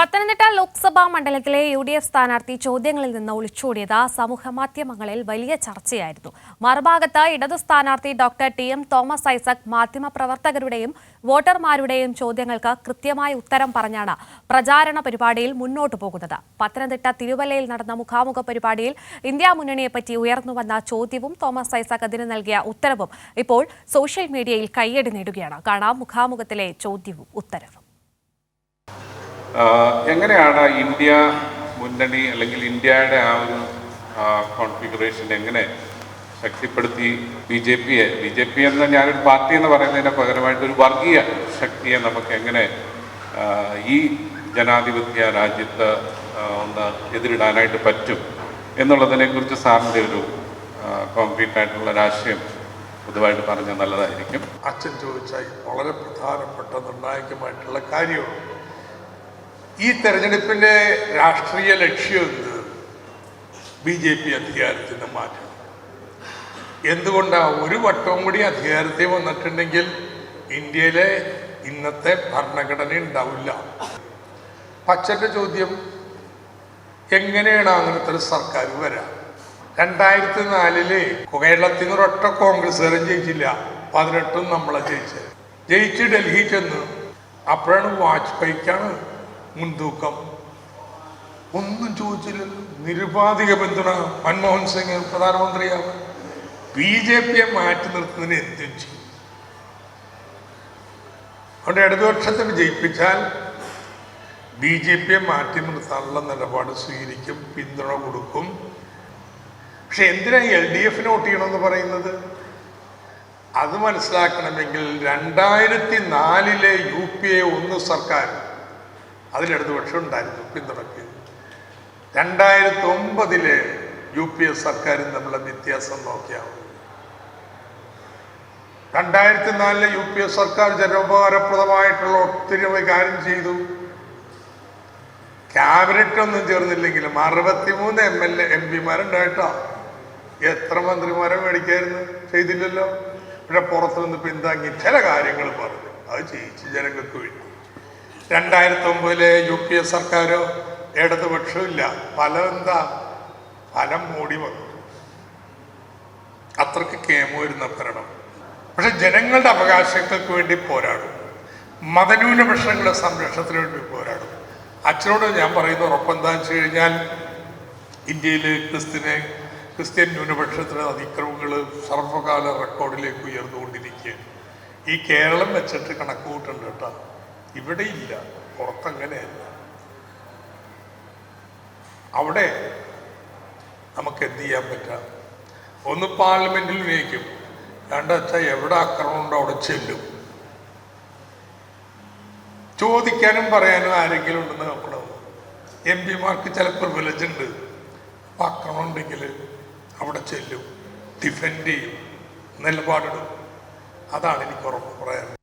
പത്തനംതിട്ട ലോക്സഭാ മണ്ഡലത്തിലെ U D F സ്ഥാനാർത്ഥി ചോദ്യങ്ങളിൽ നിന്ന് ഒളിച്ചോടിയത് സമൂഹ മാധ്യമങ്ങളിൽ വലിയ ചർച്ചയായിരുന്നു. മറുഭാഗത്ത് ഇടതു സ്ഥാനാർത്ഥി doctor T M Thomas Isaac മാധ്യമപ്രവർത്തകരുടെയും വോട്ടർമാരുടെയും ചോദ്യങ്ങൾക്ക് കൃത്യമായ ഉത്തരം പറഞ്ഞാണ് പ്രചാരണ പരിപാടിയിൽ മുന്നോട്ടു പോകുന്നത്. പത്തനംതിട്ട തിരുവല്ലയിൽ നടന്ന മുഖാമുഖ പരിപാടിയിൽ ഇന്ത്യ മുന്നണിയെപ്പറ്റി ഉയർന്നുവന്ന ചോദ്യവും തോമസ് ഐസക് അതിന് നൽകിയ ഉത്തരവും ഇപ്പോൾ സോഷ്യൽ മീഡിയയിൽ കയ്യടി നേടുകയാണ്. കാണാം മുഖാമുഖത്തിലെ ചോദ്യവും ഉത്തരവും. എങ്ങനെയാണ് ഇന്ത്യ മുന്നണി അല്ലെങ്കിൽ ഇന്ത്യയുടെ ആ ഒരു കോൺഫിഗറേഷൻ എങ്ങനെ ശക്തിപ്പെടുത്തി ബി ജെ പിയെ ബി ജെ പി എന്ന ഞാനൊരു പാർട്ടി എന്ന് പറയുന്നതിന് പകരമായിട്ട് ഒരു വർഗീയ ശക്തിയെ നമുക്ക് എങ്ങനെ ഈ ജനാധിപത്യ രാജ്യത്ത് ഒന്ന് എതിരിടാനായിട്ട് പറ്റും എന്നുള്ളതിനെക്കുറിച്ച് സാറിന്റെ ഒരു കോൺക്രീറ്റ് ആയിട്ടുള്ള രാഷ്ട്രീയം പൊതുവായിട്ട് പറഞ്ഞാൽ നല്ലതായിരിക്കും. അച്ഛൻ ചോദിച്ച വളരെ പ്രധാനപ്പെട്ട നിർണായകമായിട്ടുള്ള കാര്യമാണ്. ഈ തെരഞ്ഞെടുപ്പിന്റെ രാഷ്ട്രീയ ലക്ഷ്യം എന്ത്? ബി ജെ പി അധികാരത്തിൽ നിന്ന് മാറ്റണം എന്തുകൊണ്ടാണ് ഒരു വട്ടവും കൂടി അധികാരത്തിൽ വന്നിട്ടുണ്ടെങ്കിൽ ഇന്ത്യയിലെ ഇന്നത്തെ ഭരണഘടന ഉണ്ടാവില്ല? പച്ചന്റെ ചോദ്യം എങ്ങനെയാണ് അങ്ങനത്തെ ഒരു സർക്കാർ വരാ? രണ്ടായിരത്തി നാലിൽ കേരളത്തിൽ നിന്ന് ഒരൊറ്റ കോൺഗ്രസ്സുകാരൻ ജയിച്ചില്ല. പതിനെട്ടും നമ്മളെ ജയിച്ചത്. ജയിച്ച് ഡൽഹി ചെന്ന് അപ്പോഴാണ് വാജ്പേയിക്കാണ് മുൻതൂക്കം. ഒന്നും ചോദിച്ചില്ല. നിരുപാധിക പിന്തുണ മൻമോഹൻ സിംഗ് പ്രധാനമന്ത്രിയാവാൻ ബി ജെ പിയെ മാറ്റി നിർത്തുന്നതിന് എന്തും ചെയ്യും അവിടെ ഇടതുപക്ഷത്തിന് ജയിപ്പിച്ചാൽ ബി ജെ പിയെ മാറ്റി നിർത്താനുള്ള നിലപാട് സ്വീകരിക്കും പിന്തുണ കൊടുക്കും. പക്ഷെ എന്തിനാ എൽ ഡി എഫിന് വോട്ട് ചെയ്യണമെന്ന് പറയുന്നത്? അത് മനസ്സിലാക്കണമെങ്കിൽ രണ്ടായിരത്തി നാലിലെ യു പി എ ഒന്ന് സർക്കാർ അതിൽ പക്ഷം ഉണ്ടായിരുന്നു പിന്തുണയ്ക്ക് രണ്ടായിരത്തി ഒമ്പതിലെ യു പി എ സർക്കാരും തമ്മിലുള്ള വ്യത്യാസം നോക്കിയാൽ. രണ്ടായിരത്തി നാലിലെ യു പി എ സർക്കാർ ജനോപകാരപ്രദമായിട്ടുള്ള ഒത്തിരി കാര്യം ചെയ്തു. ക്യാബിനറ്റ് ഒന്നും ചേർന്നില്ലെങ്കിലും അറുപത്തിമൂന്ന് എം എൽ എ എം പിമാരുണ്ടായിട്ടോ. എത്ര മന്ത്രിമാരെ മേടിക്കായിരുന്നു? ചെയ്തില്ലല്ലോ. പക്ഷെ പുറത്തുനിന്ന് പിന്താങ്ങി ചില കാര്യങ്ങൾ പറഞ്ഞു. അത് ചെയ്യിച്ച് ജനങ്ങൾക്ക് വേണ്ടി. രണ്ടായിരത്തി ഒമ്പതിലെ യു പി എ സർക്കാരോ ഇടതുപക്ഷമില്ല ഫലം എന്താ? ഫലം മൂടി വന്നു. അത്രയ്ക്ക് കേമ വരുന്ന ഭരണം. പക്ഷെ ജനങ്ങളുടെ അവകാശങ്ങൾക്ക് വേണ്ടി പോരാടും. മതന്യൂനപക്ഷങ്ങളുടെ സംരക്ഷണത്തിന് വേണ്ടി പോരാടും. അച്ഛനോട് ഞാൻ പറയുന്ന ഉറപ്പെന്താന്ന് വെച്ച് കഴിഞ്ഞാൽ ഇന്ത്യയിൽ ക്രിസ്ത്യനെ ക്രിസ്ത്യൻ ന്യൂനപക്ഷത്തിലെ അതിക്രമങ്ങൾ സർവകാല റെക്കോർഡിലേക്ക് ഉയർന്നുകൊണ്ടിരിക്കുകയാണ്. ഈ കേരളം വെച്ചിട്ട് കണക്ക് കൂട്ടുണ്ട് കേട്ടോ. ഇവിടെ ഇല്ല പുറത്തങ്ങനെയല്ല. അവിടെ നമുക്ക് എന്ത് ചെയ്യാൻ പറ്റാം? ഒന്ന് പാർലമെന്റിൽ ഉന്നയിക്കും രണ്ടച്ച എവിടെ ആക്രമണം ഉണ്ടോ അവിടെ ചെല്ലും. ചോദിക്കാനും പറയാനും ആരെങ്കിലും ഉണ്ടെന്ന് നോക്കണം. എം പിമാർക്ക് ചില പ്രിവിലേജ് ഉണ്ട്. അപ്പം ആക്രമണം ഉണ്ടെങ്കിൽ അവിടെ ചെല്ലും. ഡിഫെൻഡ് ചെയ്യും. നിലപാടെടുക്കും അതാണ് എനിക്ക് ഉറപ്പ് പറയാൻ